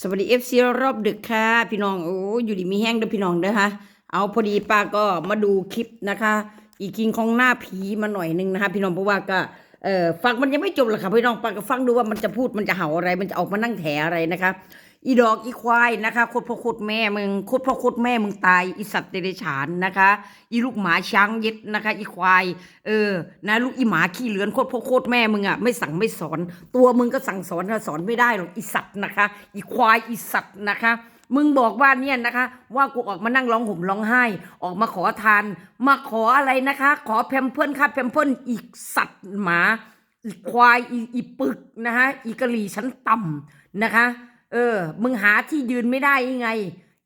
สวัสดีเอฟซีรอบดึกค่ะ พี่น้องโอ้อยู่ดีมีแห้งเด้อพี่น้องเด้อฮะเอาพอดีป้าก็มาดูคลิปนะคะ อีกิงของหน้าผีมาหน่อยนึงนะคะ พี่น้องเพราะว่าก็เออฟังมันยังไม่จบหรอกค่ะพี่น้องป้าก็ฟังดูว่ามันจะพูดมันจะเห่าอะไร มันจะออกมานั่งแถอะไรนะคะ อีดอกอีควายนะคะโคตรพ่อโคตรแม่มึงโคตรพ่อโคตรแม่มึงตายอีสัตว์เดรัจฉานนะคะ อีลูกหมาช้างเย็ดนะคะ อีควาย เออ นะ ลูกอีหมาขี้เลือนโคตรพ่อโคตรแม่มึงอะไม่สั่งไม่สอน ตัวมึงก็สั่งสอนสอนไม่ได้หรอกอีสัตว์นะคะ อีควายอีสัตว์นะคะมึงบอกว่าเนี่ยนะคะ ว่ากูออกมานั่งร้องห่มร้องไห้ ออกมาขอทาน มาขออะไรนะคะ ขอแพมเพิร์นค่ะแพมเพิร์นอีกสัตว์หมา อีควายอีอีปึกนะคะอีกะหรี่ชั้นต่ำนะคะ เออ มึงหาที่ยืนไม่ได้ยังไง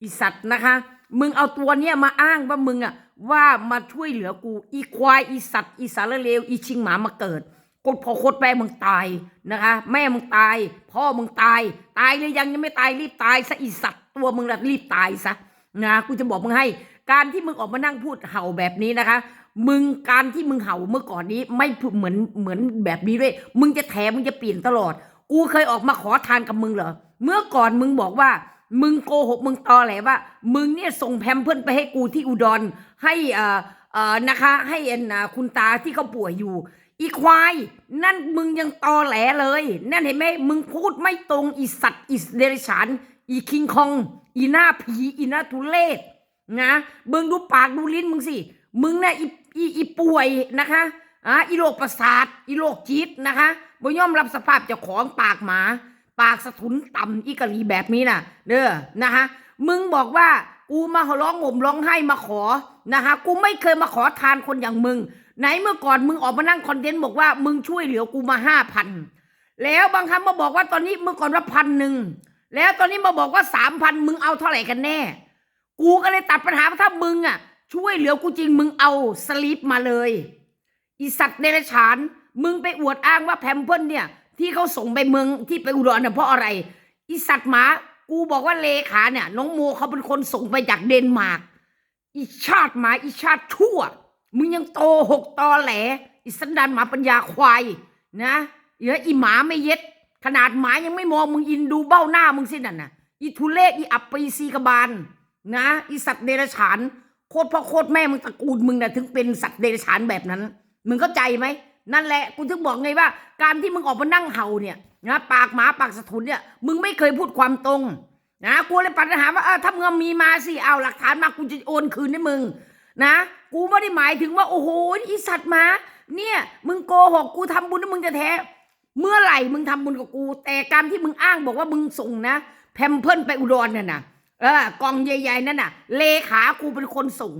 อีสัตว์นะคะ มึงเอาตัวเนี้ยมาอ้างว่ามึงอะว่ามาช่วยเหลือกูอีควายอีสัตว์อีสารเลวอีชิงหมามาเกิดกดพอโคตรแม่มึงตายนะคะ แม่มึงตาย พ่อมึงตาย ตายหรือยังยังไม่ตายรีบตายซะอีสัตว์ตัวมึงละรีบตายซะนะกูจะบอกมึงให้ การที่มึงออกมานั่งพูดเห่าแบบนี้นะคะ มึงการที่มึงเห่าเมื่อก่อนนี้ไม่เหมือนเหมือนแบบนี้ด้วย มึงจะแถมึงจะเปลี่ยนตลอด กูเคยออกมาขอทานกับมึงเหรอ เมื่อก่อนมึงบอกว่า มึงโกหกมึงตอแหลว่า มึงเนี่ยส่งแพมเพิร์นไปให้กูที่อุดร ให้เอ่อเอ่อนะคะ ให้เอ็นคุณตาที่เขาป่วยอยู่ อีควาย นั่นมึงยังตอแหลเลย นั่นเห็นไหมมึงพูดไม่ตรงอีสัตว์อีเดรัจฉานอีคิงคอง อีหน้าผีอีหน้าทุเลศนะเบิ่งดูปากดูลิ้นมึงสิ มึงน่ะอีอีอีป่วยนะคะอะอีโรคประสาทอีโรคจิตนะคะบ่ยอมรับสภาพเจ้าของปากหมา ปากสะทุนต่ำอีกะลีแบบนี้น่ะเด้อนะคะมึงบอกว่ากูมาร้องห่มร้องไห้มาขอนะคะกูไม่เคยมาขอทานคนอย่างมึง ไหนเมื่อก่อนมึงออกมานั่งคอนเทนต์บอกว่ามึงช่วยเหลือกูมาห้าพันแล้วบางครั้งมาบอกว่าตอนนี้เมื่อก่อนว่าพันหนึ่งแล้วตอนนี้มาบอกว่าสามพันมึงเอาเท่าไหร่กันแน่ กูก็เลยตัดปัญหาว่าถ้ามึงอะ ช่วยเหลือกูจริงมึงเอาสลิปมาเลยอีสัตว์เดรัจฉาน มึงไปอวดอ้างว่าแพมเพิร์นเนี่ย ที่เขาส่งไปเมืองที่ไปอุดรเนี่ยเพราะอะไรอีสัตว์หมากูบอกว่าเลขาเนี่ย น้องโมเขาเป็นคนส่งไปจากเดนมาร์กอีชาติหมาอีชาติชั่ว มึงยังโตหกตอแหลอีสันดานหมาปัญญาควายนะเดี๋ยวอีหมาไม่เย็ด ขนาดหมายังไม่มองมึงอินดูเบ้าหน้ามึงสินั่นนะอีทุเลศอีอับปีซีกบาลนะอีสัตว์เดรัจฉานโคตรพ่อโคตรแม่มึงตระกูลมึงน่ะถึงเป็นสัตว์เดรัจฉานแบบนั้น มึงเข้าใจไหม นั่นแหละกูถึงบอกไงว่า การที่มึงออกมานั่งเห่าเนี่ยนะปากหมาปากสะทุนเนี่ยมึงไม่เคยพูดความตรงนะกูเลยปัญหาว่าเออถ้ามึงมีมาสิเอาหลักฐานมากูจะโอนคืนให้มึงนะกูไม่ได้หมายถึงว่าโอ้โหอีสัตว์หมาเนี่ยมึงโกหกกูทำบุญให้วมึงจะแท้ เมื่อไหร่มึงทำบุญกับกู แต่การที่มึงอ้างบอกว่ามึงส่งนะแพมเพิร์นไปอุดรน่ะนะเออกองใหญ่ๆนั่นน่ะ เลขากูเป็นคนส่ง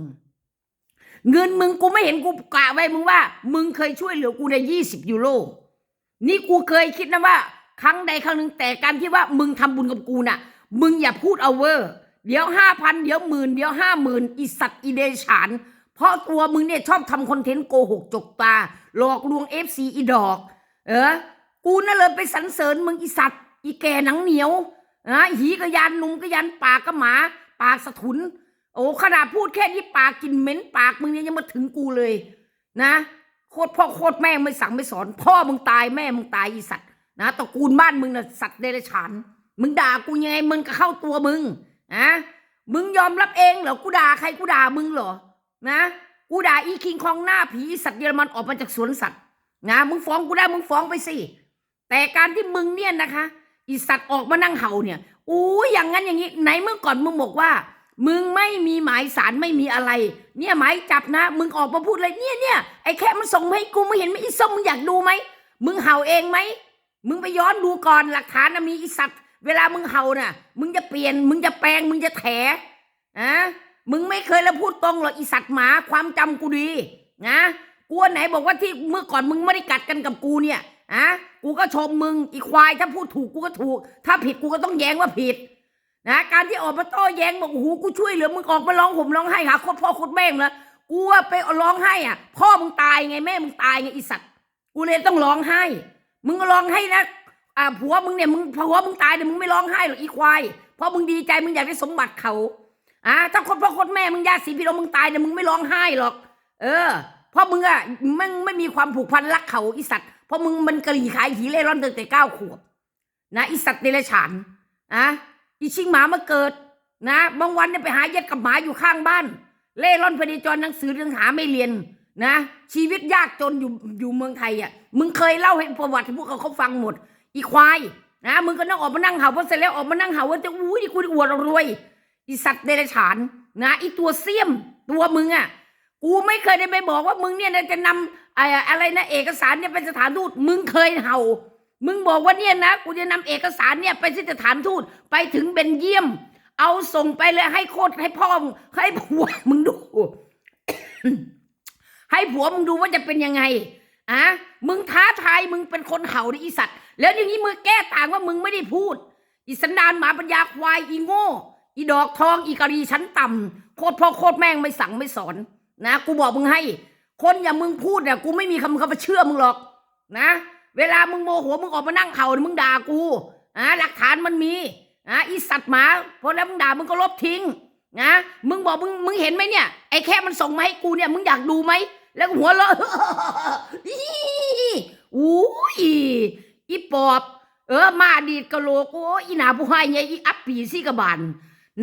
เงินมึงกูไม่เห็นกูกะไว้มึงว่า มึงเคยช่วยเหลือกูในยี่สิบยูโรนี่กูเคยคิดนะว่า ครั้งใดครั้งหนึ่งแต่การที่ว่ามึงทำบุญกับกูน่ะ มึงอย่าพูดเอาเวอร์ เดี๋ยวห้าพันเดี๋ยวหมื่นเดี๋ยวห้าหมื่นอีสัตว์อีเดชาน เพราะตัวมึงเนี่ยชอบทำคอนเทนต์โกหกจกตา หลอกลวงเอฟซีอีดอก เออ กูน่ะเลยไปสรรเสริญมึงอีสัตว์อีแก่หนังเหนียวนะหีกระยานนุ่มกระยานปากกระหมา ปากสะทุน โอ้ขนาดพูดแค่นี้ปากกินเหม็นปากมึงเนี่ยยังมาถึงกูเลย นะโคตรพ่อโคตรแม่ไม่สั่งไม่สอน พ่อมึงตายแม่มึงตายอีสัตว์นะตระกูลบ้านมึงน่ะสัตว์เดรัจฉานมึงด่ากูยังไงมึงก็เข้าตัวมึงอะมึงยอมรับเองเหรอกูด่าใครกูด่ามึงเหรอนะกูด่าอีคิงคองหน้าผีสัตว์เยอรมันออกมาจากสวนสัตว์นะมึงฟ้องกูได้มึงฟ้องไปสิแต่การที่มึงเนี่ยนะคะอีสัตว์ออกมานั่งเห่าเนี่ยอู้อย่างนั้นอย่างนี้ไหนเมื่อก่อนมึงบอกว่า มึงไม่มีหมายสารไม่มีอะไร เนี่ยหมายจับนะ มึงออกมาพูดเลยเนี่ยเนี่ยไอ้แค่มันส่งมาให้กูไม่เห็นไหมอีส้มมึงอยากดูไหมมึงเห่าเองไหมมึงไปย้อนดูก่อนหลักฐานนะมีอีสัตว์เวลามึงเห่าน่ะ มึงจะเปลี่ยน มึงจะแปลง มึงจะแถอะมึงไม่เคยแล้วพูดตรงหรอกอีสัตว์หมาความจำกูดีนะกูอันไหนบอกว่าที่เมื่อก่อนมึงไม่ได้กัดกันกับกูเนี่ยอะกูก็ชมมึงอีควายถ้าพูดถูกกูก็ถูก ถ้าผิดกูก็ต้องแย้งว่าผิด นะการที่ออกมาโต้แย้งบอกโอ้โหกูช่วยเหลือมึงออกมาร้องห่มร้องไห้หาโคตรพ่อโคตรแม่งเลยกูว่าไปร้องไห้อะ พ่อมึงตายไงแม่มึงตายไงอีสัตว์กูเลยต้องร้องไห้ มึงก็ร้องไห้นะอ่าผัวมึงเนี่ยมึงผัวมึงตายเนี่ยมึงไม่ร้องไห้หรอกอีควายเพราะมึงดีใจมึงอยากได้สมบัติเขาอ่าถ้าคนพ่อคนแม่มึงญาติสีพี่น้องมึงตายเนี่ยมึงไม่ร้องไห้หรอก เออ เพราะมึงอะมึงไม่มีความผูกพันรักเขาอีสัตว์เพราะมึงมันกะหรี่ขายหีเล่ร่อนตั้งแต่เก้าขวบนะอีสัตว์เดรัจฉานอะ อีชิงหมามาเกิดนะบางวันเนี่ยไปหาเย็ดกับหมาอยู่ข้างบ้าน เล่ร่อนพเนจรหนังสือเรื่องหาไม่เรียนนะ ชีวิตยากจนอยู่อยู่เมืองไทยอะมึงเคยเล่าให้ประวัติพวกเขาเขาฟังหมด อีควายนะมึงก็นั่งออกมานั่งเห่าพอเสร็จแล้วออกมานั่งเห่าว่าจะอุ้ยนี่กูอวดรวยอีสัตว์เดรัจฉานนะอีตัวเสี้ยมตัวมึงอะกูไม่เคยได้ไปบอกว่ามึงเนี่ยจะนำไออะไรนะเอกสารเนี่ยเป็นสถานทูตมึงเคยเห่า มึงบอกว่าเนี่ยนะกูจะนำเอกสารเนี่ยไปที่สถานทูตไปถึงเบนเยียม เอาส่งไปเลยให้โคตรให้พ่องให้ผัวมึงดู ให้ผัวมึงดูว่าจะเป็นยังไงอะมึงท้าทายมึงเป็นคนเห่าดิอีสัตว์ แล้วอย่างนี้มึงแก้ต่างว่ามึงไม่ได้พูด อีสันดานหมาปัญญาควายอีโง่อีดอกทองอีกะรีชั้นต่ำโคตรพ่อโคตรแม่งไม่สั่งไม่สอน นะ กูบอกมึงให้ คนอย่างมึงพูดเนี่ยกูไม่มีคำคำว่าเชื่อมึงหรอก นะ เวลามึงโมโหมึงออกมานั่งเข่ามึงด่ากูอะหลักฐานมันมีอะอีสัตว์หมาพอแล้วมึงด่ามึงก็ลบทิ้งนะมึงบอกมึงมึงเห็นไหมเนี่ยไอ้แค่มันส่งมาให้กูเนี่ยมึงอยากดูไหมแล้วหัวเราะอู้ยอีปอบ เออมาดีดกะโหลกโอ้อีหนาผู้ให้เนี่อีอัปปีซี่กระบาล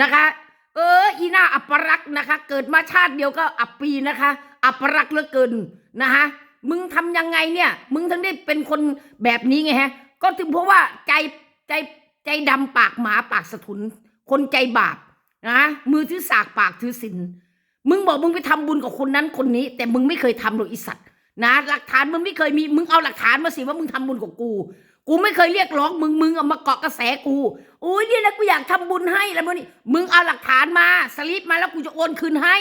นะคะ เออ อีหน้าอัปรักนะคะ เกิดมาชาติเดียวก็อับปีนะคะ อัปรักเหลือเกินนะคะ มึงทำยังไงเนี่ย มึงถึงได้เป็นคนแบบนี้ไงฮะ ก็ถึงเพราะว่าใจใจใจดำปากหมาปากสะทุน คนใจบาปนะมือถือสากปากถือศีลมึงบอกมึงไปทำบุญกับคนนั้นคนนี้ แต่มึงไม่เคยทำหรอกอีสัตว์นะหลักฐานมึงไม่เคยมีมึงเอาหลักฐานมาสิว่ามึงทำบุญกับกู กูไม่เคยเรียกร้องมึงมึงเอามาเกาะกระแสกูโอ้ยเนี่ยนะกูอยากทำบุญให้แล้วมึงนี่มึงเอาหลักฐานมาสลิปมาแล้วกูจะโอนคืนให้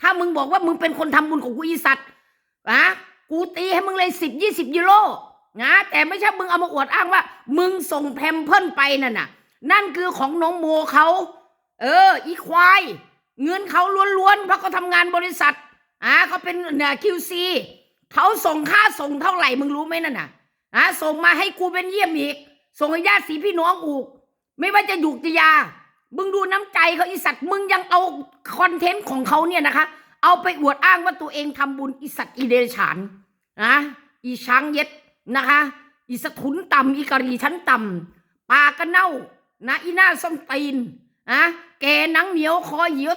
ถ้ามึงบอกว่ามึงเป็นคนทำบุญของกูอีสัตว์อะ กูตีให้มึงเลยสิบยี่สิบยูโรนะแต่ไม่ใช่มึงเอามาอวดอ้างว่า มึงส่งแพมเพิลไปนั่นน่ะ นั่นคือของน้องโมเขา เออ อีควาย เงินเขาล้วนๆเพราะเขาทำงานบริษัทอ่าเขาเป็นเนี่ยคิวซีเขาส่งค่าส่งเท่าไหร่มึงรู้ไหมนั่นน่ะอะส่งมาให้กูเป็นเยี่ยมอีก ส่งให้ญาติสีพี่น้องอูก ไม่ว่าจะหยุกจะยา มึงดูน้ำใจเขาอีสัตว์มึงยังเอาคอนเทนต์ของเขาเนี่ยนะคะ เอาไปอวดอ้างว่าตัวเองทำบุญอีสัตว์อีเดฉานนะอีช้างเย็ดนะคะ อีสะทุนต่ำอีกะรีชั้นต่ำปากก็เน่านะอีหน้าส้มตีนนะแกนังเหนียวคอเหี่ยว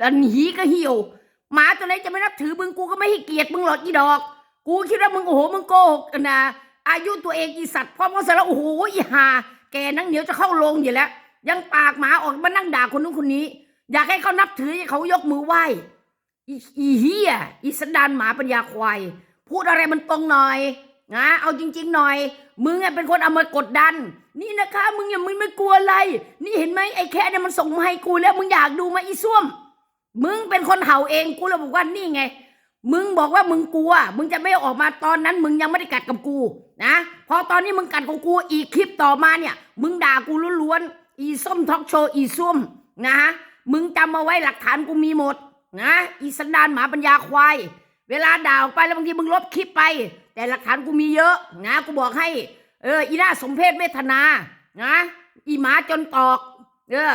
ดันหีก็เหี่ยวหมาตัวไหนจะไม่นับถือมึงกูก็ไม่ให้เกียรติมึงหรอกอีดอก กูคิดว่ามึงโอ้โหมึงโกหกนะอายุตัวเองอีสัตว์พอมาเสร็จแล้วโอ้โหอีหาแกนังเหนียวจะเข้าลงอยู่แล้ว ยังปากหมาออกมานั่งด่าคนนู้นคนนี้ อยากให้เขานับถือให้เขายกมือไหว้ อีเฮียอีสันดานหมาปัญญาควายพูดอะไรมันตรงหน่อยนะเอาจริง ๆ หน่อย มึงเป็นคนเอามากดดัน นี่นะคะ มึงอย่ามึงไม่กลัวอะไร นี่เห็นไหมไอ้แค่เนี่ยมันส่งมาให้กูแล้ว มึงอยากดูไหมอีส้วม มึงเป็นคนเห่าเองกูเลยบอกว่านี่ไง มึงบอกว่ามึงกลัว มึงจะไม่ออกมาตอนนั้น มึงยังไม่ได้กัดกับกูนะพอตอนนี้มึงกัดกับกูอีกคลิปต่อมาเนี่ย มึงด่ากูล้วนๆอีส้มทอกโชว์อีส้มนะมึงจำมาไว้หลักฐานกูมีหมด นะอีสันดานหมาปัญญาควาย เวลาด่าออกไปแล้วบางทีมึงลบคลิปไป แต่หลักฐานกูมีเยอะนะกูบอกให้เอออีน่าสมเพศเวทนานะอีหมาจนตอก เออ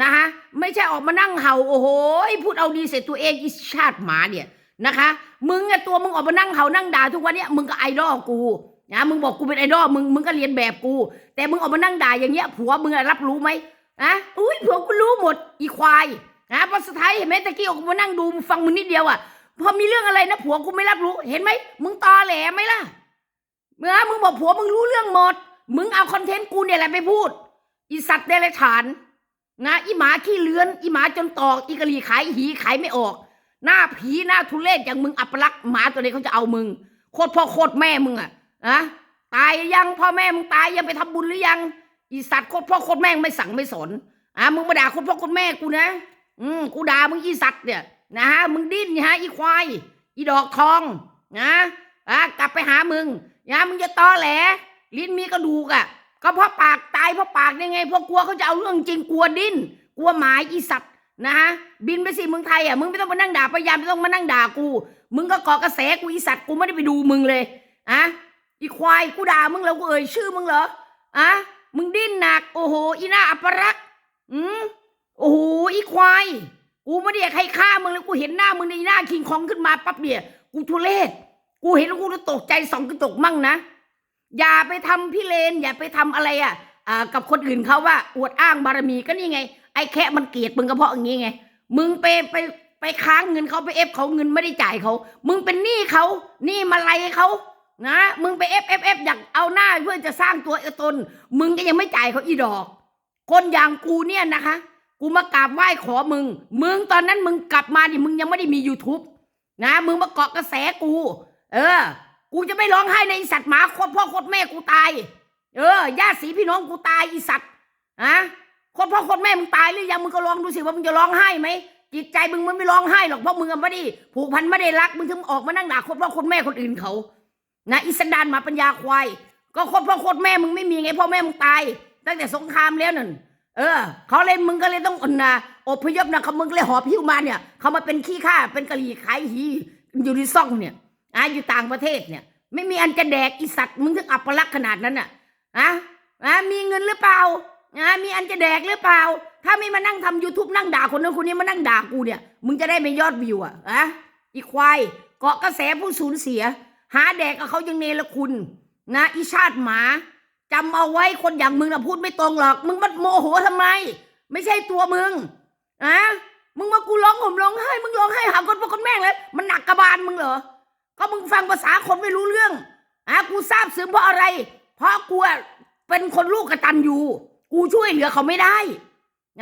นะฮะไม่ใช่ออกมานั่งเห่าโอ้โหพูดเอาดีเสร็จตัวเองอีชาติหมาเนี่ยนะคะ มึงอะตัวมึงออกมานั่งเห่านั่งด่าทุกวันเนี้ยมึงก็ไอดอลกูนะมึงบอกกูเป็นไอดอลมึงมึงก็เรียนแบบกู แต่มึงออกมานั่งด่าอย่างเงี้ยผัวมึงรับรู้ไหมอะอุ้ยผัวกูรู้หมดอีควาย นะเพราะสุดท้ายเห็นไหมตะกี้ออกมานั่งดูฟังมึงนิดเดียวอะพอมีเรื่องอะไรนะผัวกูไม่รับรู้ เห็นไหมมึงตอแหลไหมล่ะเมื่อมึงบอกผัวมึงรู้เรื่องหมด มึงเอาคอนเทนต์กูเนี่ยแหละไปพูดอีสัตว์เดรัจฉานนะอีหมาขี้เลือนอีหมาจนตอกอีกะหรี่ขายหีขายไม่ออก หน้าผีหน้าทุเรศอย่างมึงอัปลักษณ์หมาตัวนี้เขาจะเอามึงโคตรพ่อโคตรแม่มึงอะอะตายยังพ่อแม่มึงตายยังไปทำบุญหรือยังอีสัตว์โคตรพ่อโคตรแม่งไม่สั่งไม่สนอะมึงมาด่าโคตรพ่อโคตรแม่กูนะ อืมกูด่ามึงอีสัตว์เนี่ยนะฮะมึงดิ้นฮะอีควายอีดอกทองนะอะกลับไปหามึงนะมึงจะตอแหล ลิ้นมีกระดูกอะ ก็เพราะปากตายเพราะปากยังไงเพราะกลัวเขาจะเอาเรื่องจริงกลัวดิ้นกลัวหมายอีสัตว์นะฮะบินไปสิเมืองไทยอะมึงไม่ต้องมานั่งด่าพยายามไม่ต้องมานั่งด่ากู มึงก็เกาะกระแสกูอีสัตว์กูไม่ได้ไปดูมึงเลยอะอีควายกูด่ามึงแล้วกูเอ่ยชื่อมึงเหรออะมึงดิ้นหนักโอ้โหอีหน้าอัปรักษ์อืม โอ้โหอีควาย กูไม่ได้อยากให้ฆ่ามึงเลยกูเห็นหน้ามึงในหน้าคิงคองขึ้นมาปั๊บเนี่ยกูทุเรศ กูเห็นแล้วกูจะตกใจสองกระจกมั่งนะ อย่าไปทำพี่เลน อย่าไปทำอะไรอะอ่ากับคนอื่นเขาว่า อวดอ้างบารมีก็นี่ไง ไอ้แค่มันเกลียดมึงก็เพราะอย่างงี้ไง มึงไปไปไปค้างเงินเขาไปเอฟเขาเงินไม่ได้จ่ายเขา มึงเป็นหนี้เขาหนี้มาไล่เขานะ มึงไปเอฟเอฟเอฟอยากเอาหน้าเพื่อจะสร้างตัวเอตน มึงก็ยังไม่จ่ายเขาอีดอก คนอย่างกูเนี่ยนะคะ กูมากราบไหว้ขอมึง มึงตอนนั้นมึงกลับมาดิมึงยังไม่ได้มี YouTube นะ มึงมาเกาะกระแสกู เออ กูจะไม่ร้องไห้ในอ้สัตว์หมาโคตรพ่อโคตรแม่กูตาย เออญาติสีพี่น้องกูตายอีสัตว์อะโคตรพ่อโคตรแม่มึงตายหรือยังมึงก็ลองดูสิว่ามึงจะร้องไห้ไหมจิตใจมึงมันไม่ร้องไห้หรอกเพราะมึงไม่ได้ผูกพันไม่ได้รักมึงถึงออกมานั่งด่าโคตรพ่อโคตรแม่คนอื่นเขานะอิสดานหมาปัญญาควายก็โคตรพ่อโคตรแม่มึงไม่มีไงพ่อแม่มึงตาย ตั้งแต่สงครามแล้วนั่น เออเขาเลยมึงก็เลยต้องอนนาอพยพนะเขามึงก็เลยหอบพิวมาเนี่ยเขามาเป็นขี้ข้าเป็นกะหรี่ขายหีอยู่ในซ่องเนี่ยอะอยู่ต่างประเทศเนี่ย ไม่มีอันจะแดกอีสัตว์มึงถึงอัปลักษณ์ขนาดนั้นอะอะอะมีเงินหรือเปล่าอะมีอันจะแดกหรือเปล่า ถ้าไม่มานั่งทำ YouTube นั่งด่าคนนั้นคนนี้มานั่งด่ากูเนี่ย มึงจะได้ไม่ยอดวิวอะอะอีควายเกาะกระแสผู้สูญเสีย หาแดกกับเขายังเนรคุณ นะอีชาติหมา จำเอาไว้คนอย่างมึงนะพูดไม่ตรงหรอก มึงมันโมโหทำไม ไม่ใช่ตัวมึงอะมึงมากูร้องห่มร้องไห้มึงร้องไห้หาคนพ่อคนแม่งเลยมันหนักกระบาลมึงเหรอก็มึงฟังภาษาคนไม่รู้เรื่องอะกูทราบซึ้งเพราะอะไร เพราะกูเป็นคนลูกกระตันอยู่ กูช่วยเหลือเขาไม่ได้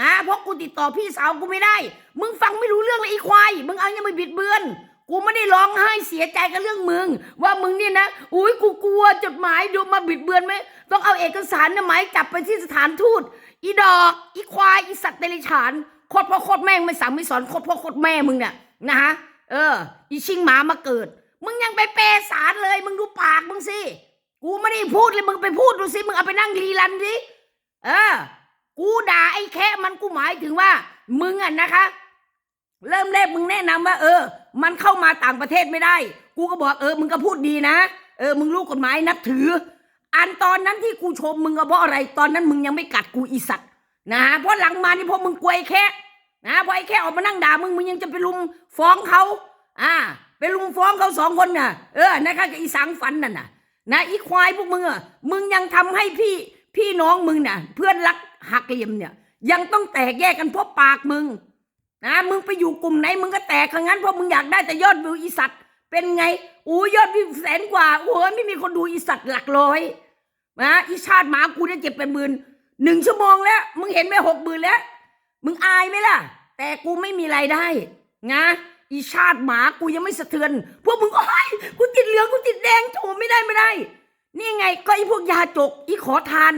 นะเพราะกูติดต่อพี่สาวกูไม่ได้ มึงฟังไม่รู้เรื่องเลยไอ้ควายมึงเอายังไม่บิดเบือน กูไม่ได้ร้องไห้เสียใจกับเรื่องมึง ว่ามึงเนี่ยนะ อุ้ยกูกลัวจดหมายดูมาบิดเบือนไหมต้องเอาเอกสารนะหมายจับไปที่สถานทูต อีดอก อีควาย อีสัตว์เดรัจฉานโคตรพ่อโคตรแม่งไม่สั่งไม่สอนโคตรพ่อโคตรแม่มึงเนี่ยนะฮะ เออ อีชิงหมามาเกิด มึงยังไปเปสารเลย มึงดูปากมึงสิ กูไม่ได้พูดเลยมึงไปพูดดูสิ มึงเอาไปนั่งรีรันดิเออ กูด่าไอ้แค่มันกูหมายถึงว่า มึงอะนะคะ เริ่มแรกมึงแนะนำว่า เออ มันเข้ามาต่างประเทศไม่ได้ กูก็บอกเออมึงก็พูดดีนะ เออมึงรู้กฎหมายนับถือ อันตอนนั้นที่กูชมมึงก็เพราะอะไร ตอนนั้นมึงยังไม่กัดกูอีสัตว์นะเพราะหลังมานี่พอมึงกลัวไอ้แค่นะพอไอ้แค่ออกมานั่งด่ามึงมึงยังจะไปลุมฟ้องเขาอ่าไปลุมฟ้องเขาสองคนน่ะ เออนะคะกับอีสังฝันนั่นน่ะ นะอีควายพวกมึงอะมึงยังทำให้พี่พี่น้องมึงน่ะ เพื่อนรักหักเหลี่ยมเนี่ย ยังต้องแตกแยกกันเพราะปากมึง นะมึงไปอยู่กลุ่มไหนมึงก็แตกทั้งนั้นเพราะมึงอยากได้แต่ยอดวิวอีสัตว์ เป็นไงอู้ยอดวิวแสนกว่าโอ้ยไม่มีคนดูอีสัตว์หลักร้อยนะอีชาติหมากูเนี่ยเจ็บเป็นหมื่นหนึ่งชั่วโมงแล้ว มึงเห็นไหมหกหมื่นแล้ว มึงอายไหมล่ะ แต่กูไม่มีรายได้นะอีชาติหมากูยังไม่สะเทือน พวกมึงโอ้ยกูติดเหลืองกูติดแดงโถไม่ได้ไม่ได้ นี่ไงก็ไอพวกยาจกอีขอทาน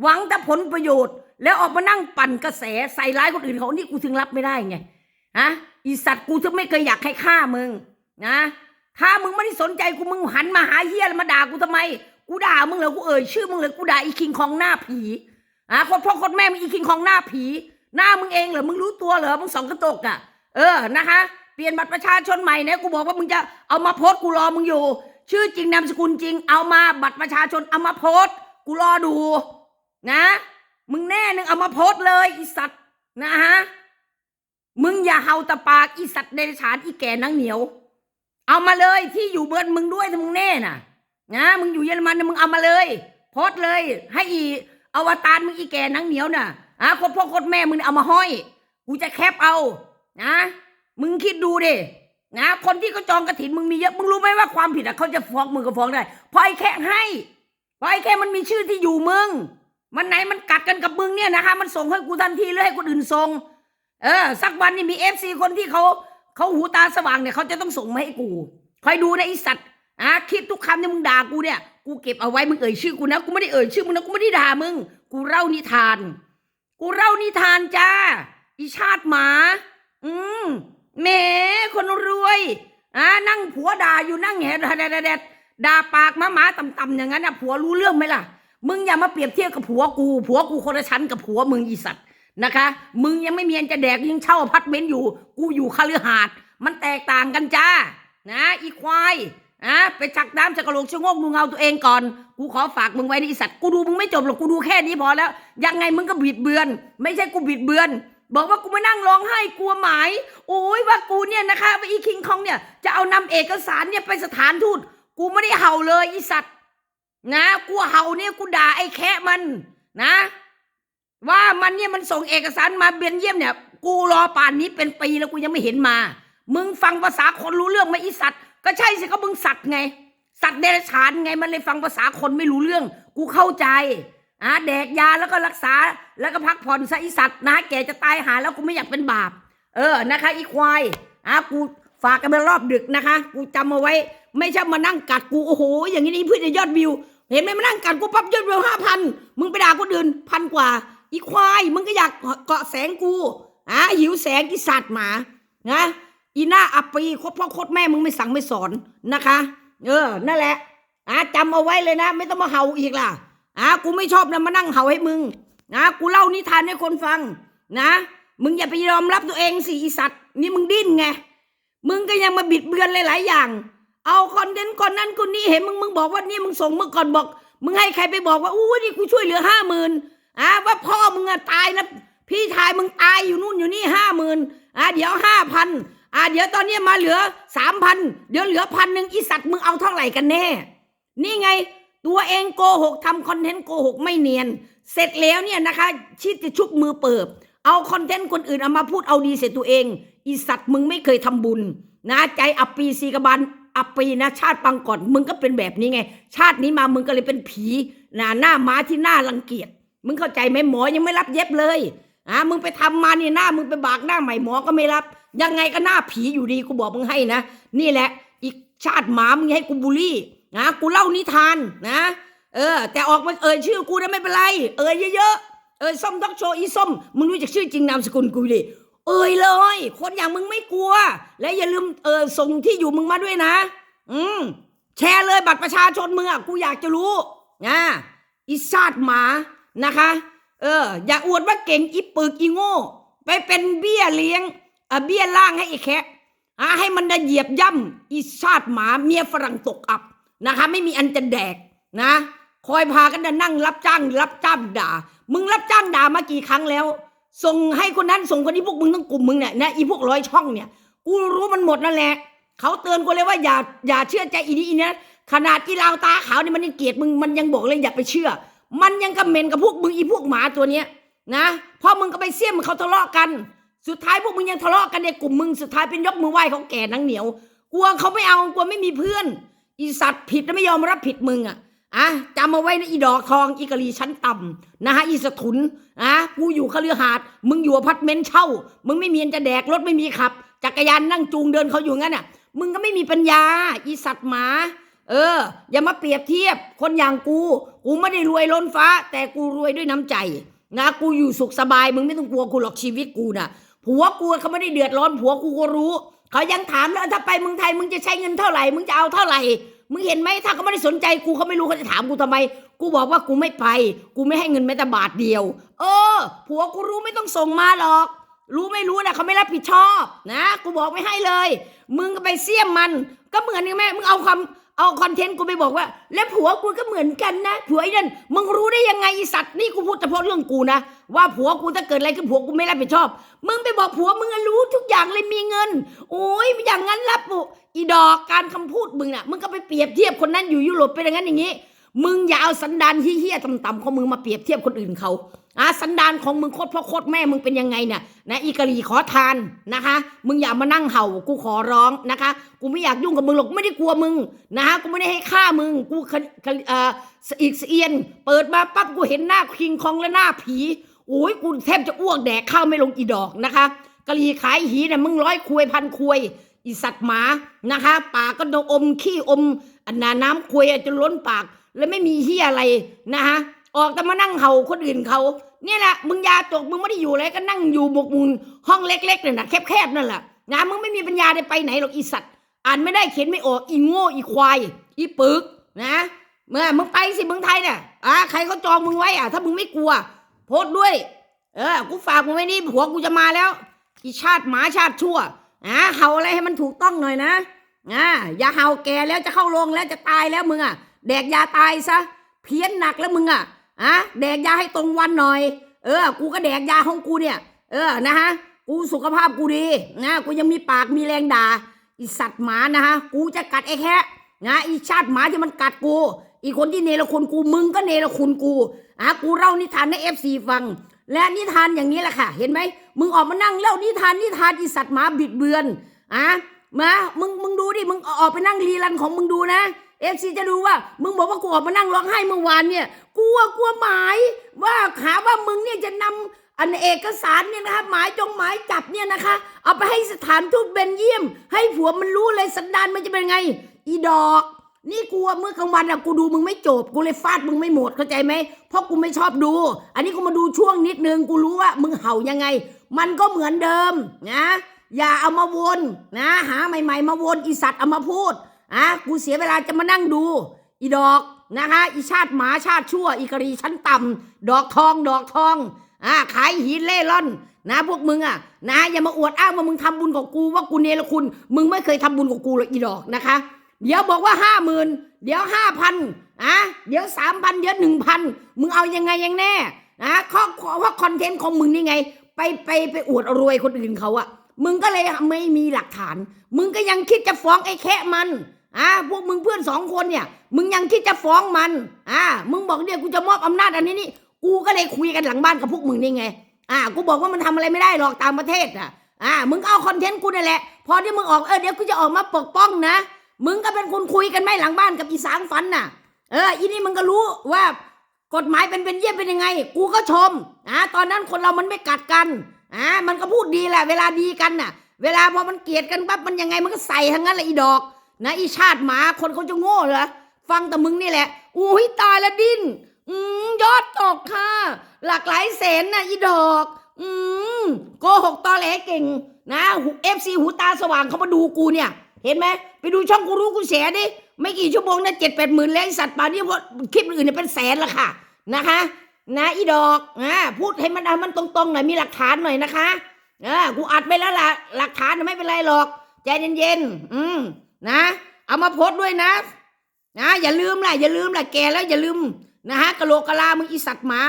หวังแต่ผลประโยชน์ แล้วออกมานั่งปั่นกระแสใส่ร้ายคนอื่นเขานี่กูถึงรับไม่ได้ไงฮะอีสัตว์กูถึงไม่เคยอยากให้ฆ่ามึงนะถ้ามึงไม่ได้สนใจกูมึงหันมาหาเฮียแล้วมาด่ากูทำไม กูด่ามึงเหรอกูเอ่ยชื่อมึงเลยกูด่าอีคิงของหน้าผีอะคนพ่อคนแม่มึงอีคิงของหน้าผี หน้ามึงเองเหรอมึงรู้ตัวเหรอมึงสองกระตกอะ เออนะคะ เปลี่ยนบัตรประชาชนใหม่เนี่ยกูบอกว่ามึงจะเอามาโพสกูรอมึงอยู่ ชื่อจริงนามสกุลจริง เอามาบัตรประชาชนเอามาโพสกูรอดูนะ มึงแน่นึงเอามาโพสเลยอีสัตว์นะฮะมึงอย่าเฮาตะปากอีสัตว์เดรัจฉานอีแก่นังเหนียว เอามาเลยที่อยู่เบิร์นมึงด้วยถ้ามึงแน่น่ะนะมึงอยู่เยอรมันมึงเอามาเลย โพสเลย ให้อีอวตารมึงอีแก่นังเหนียวน่ะอะคนพ่อคนแม่มึงเอามาห้อยกูจะแคปเอานะมึงคิดดูดินะคนที่เขาจองกระถินมึงมีเยอะมึงรู้ไหมว่าความผิดอะเขาจะฟ้องมึงก็ฟ้องได้เพราะไอ้แค่ให้เพราะไอ้แค่มันมีชื่อที่อยู่มึง มันไหนมันกัดกันกับมึงเนี่ยนะคะ มันส่งให้กูทันทีหรือให้คนอื่นส่ง เออ สักวันนี่มีเอฟซีคนที่เขาเขาหูตาสว่างเนี่ยเขาจะต้องส่งมาให้กูคอยดูนะไอสัตว์อะคลิปทุกคำที่มึงด่ากูเนี่ย กูเก็บเอาไว้มึงเอ่ยชื่อกูนะกูไม่ได้เอ่ยชื่อมึงนะกูไม่ได้ด่ามึง กูเล่านิทาน กูเล่านิทานจ้าอีชาติหมา อืมแหมคนรวยอะนั่งผัวด่าอยู่นั่งแหดแดดดดด่าปากหมาหมาต่ำๆอย่างนั้นน่ะผัวรู้เรื่องไหมล่ะ มึงอย่ามาเปรียบเทียบกับผัวกู ผัวกูคนละชั้นกับผัวมึงอีสัตว์นะคะ มึงยังไม่มีอันจะแดกยังเช่าอพาร์ตเมนต์อยู่ กูอยู่คฤหาสน์มันแตกต่างกันจ้า นะอีควายอะไปจักน้ำจากกระโหลกชะงกดูเงาตัวเองก่อน กูขอฝากมึงไว้ในอ้สัตว์ กูดูมึงไม่จบหรอก กูดูแค่นี้พอแล้ว ยังไงมึงก็บิดเบือน ไม่ใช่กูบิดเบือน บอกว่ากูมานั่งร้องไห้กลัวหมาย โอ้ยว่ากูเนี่ยนะคะว่าอีคิงคองเนี่ยจะเอานำเอกสารเนี่ยไปสถานทูต กูไม่ได้เห่าเลยอีสัตว์ นะกูเห่าเนี่ยกูด่าไอ้แคะมันนะ ว่ามันเนี่ยมันส่งเอกสารมาเบียนเยี่ยมเนี่ย กูรอป่านนี้เป็นปีแล้วกูยังไม่เห็นมา มึงฟังภาษาคนรู้เรื่องไหมอีสัตว์ก็ใช่สิก็มึงสัตว์ไง สัตว์เดรัจฉานไงมันเลยฟังภาษาคนไม่รู้เรื่อง กูเข้าใจอะแดกยาแล้วก็รักษาแล้วก็พักผ่อนซะอีสัตว์นะแกจะตายหาแล้วกูไม่อยากเป็นบาป เออนะคะ อีควายอะกูฝากกันไปรอบดึกนะคะ กูจำเอาไว้ ไม่ใช่มานั่งกัดกูโอ้โห อย่างนี้นี่เพื่อจะยอดวิว เห็นไหมมานั่งกัดกูปั๊บยอดวิวห้าพันมึงไปด่าคนอื่นพันกว่า อีควาย มึงก็อยากเกาะแสงกูอะหิวแสงอีสัตว์หมานะอีหน้าอัปปีโคตรพ่อโคตรแม่มึงไม่สั่งไม่สอนนะคะ เออ นั่นแหละอะจำเอาไว้เลยนะ ไม่ต้องมาเห่าอีกล่ะอะกูไม่ชอบนะมานั่งเห่าให้มึงนะกูเล่านิทานให้คนฟัง นะ มึงอย่าไปยอมรับตัวเองสิอีสัตว์นี่มึงดิ้นไงมึงก็ยังมาบิดเบือนหลายๆอย่าง เอาคอนเทนต์คนนั้นคนนี้เห็นมึงมึงบอกว่านี่มึงส่งเมื่อก่อนบอก มึงให้ใครไปบอกว่าอู้นี่กูช่วยเหลือห้าหมื่นอะว่าพ่อมึงอะตายแล้วพี่ชายมึงตายอยู่นู่นอยู่นี่ห้าหมื่นอะเดี๋ยวห้าพันอะเดี๋ยวตอนนี้มาเหลือสามพันเดี๋ยวเหลือพันหนึ่งอีสัตว์มึงเอาเท่าไหร่กันแน่ นี่ไงตัวเองโกหกทำคอนเทนต์โกหกไม่เนียน เสร็จแล้วเนี่ยนะคะ ชิดจะชุบมือเปิบ เอาคอนเทนต์คนอื่นเอามาพูดเอาดีเสร็จตัวเอง อีสัตว์มึงไม่เคยทำบุญ นะใจอับปีซีกบาลอับปีนะชาติปังก่อนมึงก็เป็นแบบนี้ไง ชาตินี้มามึงก็เลยเป็นผีนะหน้าม้าที่หน่ารังเกียจมึงเข้าใจไหมหมอยังไม่รับเย็บเลยอะมึงไปทำมาเนี่ยหน้ามึงไปบากหน้าใหม่หมอก็ไม่รับ ยังไงก็หน้าผีอยู่ดีกูบอกมึงให้นะนี่แหละ อีกชาติหมามึงให้กูบูลลี่นะกูเล่านิทานนะ เออ แต่ออกมาเอ่ยชื่อกูนะไม่เป็นไร เอ่ยเยอะๆเอ่ยส้มด็อกโชว์อีส้มมึงรู้จักชื่อจริงนามสกุลกูดิ เอ่ยเลย คนอย่างมึงไม่กลัว และอย่าลืมเออส่งที่อยู่มึงมาด้วยนะ อืมแชร์เลยบัตรประชาชนมึงอะกูอยากจะรู้นะอีซาดหมานะคะ เออ อย่าอวดว่าเก่งอีปึกอีโง่ ไปเป็นเบี้ยเลี้ยงอะเบี้ยล่างให้อีแคะอะให้มันได้เหยียบย่ำอีซาดหมาเมียฝรั่งตกอับนะคะ ไม่มีอันจะแดกนะ คอยพากันนั่งรับจ้าง รับจ้างด่า มึงรับจ้างด่ามากี่ครั้งแล้ว ส่งให้คนนั้นส่งคนนี้พวกมึงทั้งกลุ่มมึงเนี่ยนะอีพวกร้อยช่องเนี่ยกูรู้มันหมดนั่นแหละเขาเตือนกูเลยว่าอย่าอย่าเชื่อใจอีนี่อีเนี้ยขนาดกีฬาวตาขาวเนี่ยมันยังเกลียดมึงมันยังบอกเลยอย่าไปเชื่อ มันยังกำเมนกับพวกมึงอีพวกหมาตัวเนี้ยนะเพราะมึงก็ไปเสี่ยมเขาทะเลาะกัน สุดท้ายพวกมึงยังทะเลาะกันในกลุ่มมึงสุดท้ายเป็นยกมือไหว้เขาแก่นังเหนียวกลัวเขาไม่เอากลัวไม่มีเพื่อนอีสัตว์ผิดแล้วไม่ยอมรับผิดมึงอะ อะจำเอาไว้นะอีดอกทองอีกะลีชั้นต่ำนะฮะอีสถุนอะกูอยู่คฤหาสน์มึงอยู่อพาร์ตเมนต์เช่า มึงไม่มีนจะแดกรถไม่มีขับ จักรยานนั่งจูงเดินเขาอยู่งั้นอะ มึงก็ไม่มีปัญญา อีสัตว์หมา เออ อย่ามาเปรียบเทียบ คนอย่างกู กูไม่ได้รวยล้นฟ้า แต่กูรวยด้วยน้ำใจ นะ กูอยู่สุขสบาย มึงไม่ต้องกลัวกูหรอกชีวิตกูน่ะ ผัวกูเขาไม่ได้เดือดร้อน ผัวกูก็รู้ เขายังถามแล้วถ้าไปเมืองไทยมึงจะใช้เงินเท่าไหร่ มึงจะเอาเท่าไหร่ มึงเห็นไหมถ้าเขาไม่ได้สนใจกูเขาไม่รู้เขาจะถามกูทำไม กูบอกว่ากูไม่ไป กูไม่ให้เงินแม้แต่บาทเดียว เออ ผัวกูรู้ไม่ต้องส่งมาหรอก รู้ไม่รู้นะเขาไม่รับผิดชอบ นะ กูบอกไม่ให้เลย มึงก็ไปเสี้ยมมัน ก็เหมือนกันแม่ มึงเอาคำ เอาคอนเทนต์กูไปบอกว่า แล้วผัวกูก็เหมือนกันนะ ผัวไอ้นั่นมึงรู้ได้ยังไงอีสัตว์นี่กูพูดเฉพาะเรื่องกูนะ ว่าผัวกูถ้าเกิดอะไรขึ้นผัวกูไม่รับผิดชอบ มึงไปบอกผัวมึงอะรู้ทุกอย่างเลยมีเงิน โอ้ยอย่างนั้นรับปุอีดอกการคำพูดมึงน่ะมึงก็ไปเปรียบเทียบคนนั้นอยู่ยุโรปเป็นอย่างนั้นอย่างนี้ มึงอย่าเอาสันดานเฮี้ยๆต่ำๆของมึงมาเปรียบเทียบคนอื่นเขา อะสันดานของมึงโคตรพ่อโคตรแม่มึงเป็นยังไงเนี่ยนะอีกะหลีขอทานนะคะ มึงอย่ามานั่งเห่ากูขอร้องนะคะ กูไม่อยากยุ่งกับมึงหรอกกูไม่ได้กลัวมึงนะคะกูไม่ได้ให้ฆ่ามึงกูคคเอ่ออีกเอียน เปิดมาปั๊บกูเห็นหน้าคิงคองและหน้าผีโอ้ยกูแทบจะอ้วกแดกข้าวไม่ลงอีดอกนะคะกะหลีขายหีเนี่ยมึงร้อยควยพันควยอีสัตว์หมานะคะปากก็ดอมขี้อมอันนาน้ำควยจนล้นปาก แล้วไม่มีเฮียอะไรนะคะออกแต่มานั่งเห่าคนอื่นเขา เนี่ยแหละมึงยาตกมึงไม่ได้อยู่อะไรก็นั่งอยู่หมกมุนห้องเล็กๆเนี่ยนะแคบๆนั่นแหละนมึงไม่มีปัญญาได้ไปไหนหรอกอีสัตว์อ่านไม่ได้เขียนไม่ออกอีโง่อีควายอีปึกนะเมื่อมึงไปสิเมืองไทยเนี่ยอะใครเขาจองมึงไว้อะถ้ามึงไม่กลัว โพสด้วย เออกูฝากมึงไว้นี่ผัวกูจะมาแล้วอีชาติหมาชาติชั่วอะเห่าอะไรให้มันถูกต้องหน่อยนะอ่าอย่าเห่าแกแล้วจะเข้าโรงแล้วจะตายแล้วมึงอะแดกยาตายซะเพี้ยนหนักแล้วมึงอะ อะแดกยาให้ตรงวันหน่อย เออ กูก็แดกยาของกูเนี่ย เออนะฮะกูสุขภาพกูดีนะกูยังมีปากมีแรงด่าอีสัตว์หมานะฮะกูจะกัดไอ้แค่นะอีชาติหมาที่มันกัดกู อีคนที่เนรคุณกูมึงก็เนรคุณกูอะกูเล่านิทานให้เอฟซีฟัง และนิทานอย่างนี้แหละค่ะ เห็นไหมมึงออกมานั่งเล่านิทานนิทานอีสัตว์หมาบิดเบือนอะมามึงมึงดูดิมึงออกไปนั่งรีรันของมึงดูนะ เอฟซีจะดูว่า มึงบอกว่ากูออกมานั่งร้องไห้เมื่อวานเนี่ยกลัวกลัวหมายว่าหาว่ามึงเนี่ยจะนำอันเอกสารเนี่ยนะคะหมายจงหมายจับเนี่ยนะคะ เอาไปให้สถานทูตเบนเยียม ให้ผัวมันรู้เลยสันดานมันจะเป็นไง อีดอก นี่กูเมื่อกลางวันอะกูดูมึงไม่จบ กูเลยฟาดมึงไม่หมดเข้าใจไหมเพราะกูไม่ชอบดู อันนี้กูมาดูช่วงนิดนึงกูรู้ว่ามึงเห่ายังไง มันก็เหมือนเดิมนะอย่าเอามาวนนะ หาใหม่ ๆ มาวนอีสัตว์เอามาพูด อะกูเสียเวลาจะมานั่งดู อีดอกนะคะอีชาติหมาชาติชั่ว อีกรีชั้นต่ำดอกทอง ดอกทองอะขายหินเล่ร่อน นะพวกมึงอะนะอย่ามาอวดอ้างว่ามึงทำบุญกับกูว่ากูเนรคุณ มึงไม่เคยทำบุญกับกูเลยอีดอกนะคะ เดี๋ยวบอกว่าห้าหมื่นเดี๋ยวห้าพันอะเดี๋ยวสามพันเดี๋ยวหนึ่งพันมึงเอายังไงยังแน่นะข้อเพราะคอนเทนต์ของมึงนี่ไง ไปไปไปอวดรวยคนอื่นเขาอะมึงก็เลยไม่มีหลักฐาน มึงก็ยังคิดจะฟ้องไอ้แค่มัน อะพวกมึงเพื่อนสองคนเนี่ย มึงยังคิดจะฟ้องมันอะมึงบอกเนี่ยกูจะมอบอำนาจอันนี้นี่กูก็เลยคุยกันหลังบ้านกับพวกมึงนี่ไงอะกูบอกว่ามันทำอะไรไม่ได้หรอกตามประเทศอะอะมึงเอาคอนเทนต์กูนี่แหละพอที่มึงออกเออเดี๋ยวกูจะออกมาปกป้องนะ มึงก็เป็นคนคุยกันไหมหลังบ้านกับอีสางฟันน่ะ เอออีนี่มึงก็รู้ว่ากฎหมายเป็นเป็นเยี่ยมเป็นยังไง กูก็ชมอะตอนนั้นคนเรามันไม่กัดกันอะมันก็พูดดีแหละเวลาดีกันน่ะ เวลาพอมันเกลียดกันปั๊บมันยังไงมันก็ใส่ทั้งนั้นแหละอีดอก นะอีชาติหมาคนเขาจะโง่เหรอฟังแต่มึงนี่แหละ อุ้ยตายละดิ้นอืมยอดตกค่ะ หลากหลายแสนนะอีดอก อืมโกหกตอแหลเก่ง นะเอฟซีหูตาสว่างเขามาดูกูเนี่ย เห็นไหมไปดูช่องกูรู้กูแฉดิไม่กี่ชั่วโมงนะเจ็ดแปดหมื่นแล้วไอสัตว์ป่านี่เพราะคลิปอื่นเนี่ยเป็นแสนละค่ะนะคะ นะอีดอกอ่าพูดให้มันมันตรงๆหน่อยมีหลักฐานหน่อยนะคะเออกูอัดไปแล้วล่ะหลักฐานไม่เป็นไรหรอกใจเย็นๆอืม นะ เอามาโพสต์ด้วยนะ นะอย่าลืมล่ะอย่าลืมล่ะแกแล้วอย่าลืมนะฮะกะโหลกกะลามึงอีสัตว์หมา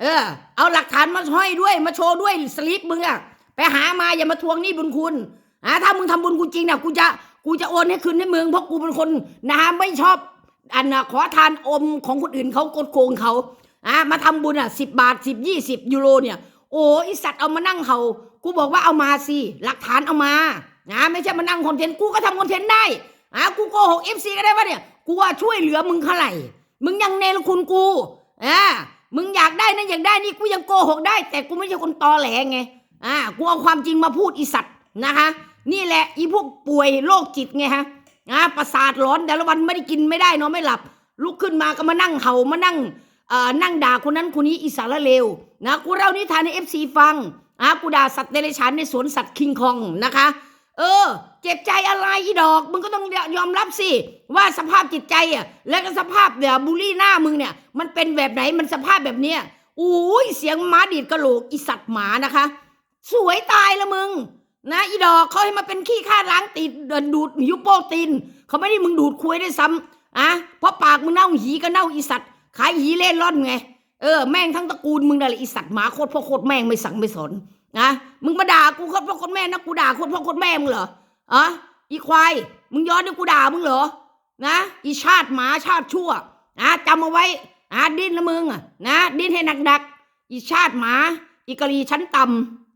เออ เอาหลักฐานมาห้อยด้วย มาโชว์ด้วยสลิปมึงอะไปหามาอย่ามาทวงหนี้บุญคุณอ่าถ้ามึงทำบุญกูจริงเนี่ยกูจะกูจะโอนให้คืนให้มึงเพราะกูเป็นคนนะฮะไม่ชอบอันนะขอทานอมของคนอื่นเขากดโกงเขาอ่ามาทำบุญอะสิบบาทสิบยี่สิบยูโรเนี่ย โอ้ไอสัตว์เอามานั่งเขากูบอกว่าเอามาสิหลักฐานเอามา นะไม่ใช่มานั่งคอนเทนต์กูก็ทำคอนเทนต์ได้อ่ากูโกหกเอฟซีก็ได้ว่าเนี่ยกูว่าช่วยเหลือมึงเท่าไหร่มึงยังเนรคุณกูอ่ามึงอยากได้นะอยากได้นี่กูยังโกหกได้ แต่กูไม่ใช่คนตอแหลไงอ่ากูเอาความจริงมาพูดอีสัตว์นะคะ นี่แหละอีพวกป่วยโรคจิตไงฮะอ่าประสาทร้อนแต่ละวันไม่ได้กินไม่ได้นอนไม่หลับ ลุกขึ้นมาก็มานั่งเห่ามานั่งเอ่อนั่งด่าคนนั้นคนนี้อีสารเลวนะกูเล่านิทานให้เอฟซีฟังอ่ากูด่าสัตว์เดรัจฉานในสวนสัตว์คิงคองนะคะ เออ เจ็บใจอะไรอีดอก มึงก็ต้องยอมรับสิ ว่าสภาพจิตใจอะ และก็สภาพเดี๋ยวบูลลี่หน้ามึงเนี่ย มันเป็นแบบไหนมันสภาพแบบเนี้ยอุ้ยเสียงหมาดีดกระโหลกอีสัตว์หมานะคะ สวยตายละมึง นะอีดอกเขาให้มาเป็นขี้ข้าล้างตีนเดินดูดยุโป้ตีนเขาไม่ได้มึงดูดคุยได้ซ้ำอะเพราะปากมึงเน่าหีก็เน่าอีสัตว์ขายหีเล่นร่อนไงเออแม่งทั้งตระกูลมึงนั่นแหละอีสัตว์หมาโคตรพ่อโคตรแม่งไม่สั่งไม่สน นะมึงมาด่ากูโคตรพ่อคนแม่นะกูด่าคนพ่อคนแม่มึงเหรออะอีควายมึงย้อนที่กูด่ามึงเหรอนะอีชาติหมาชาติชั่วนะจำเอาไว้อะดิ้นละมึงอะนะดิ้นให้หนักๆอีชาติหมา อีกะลีชั้นต่ำ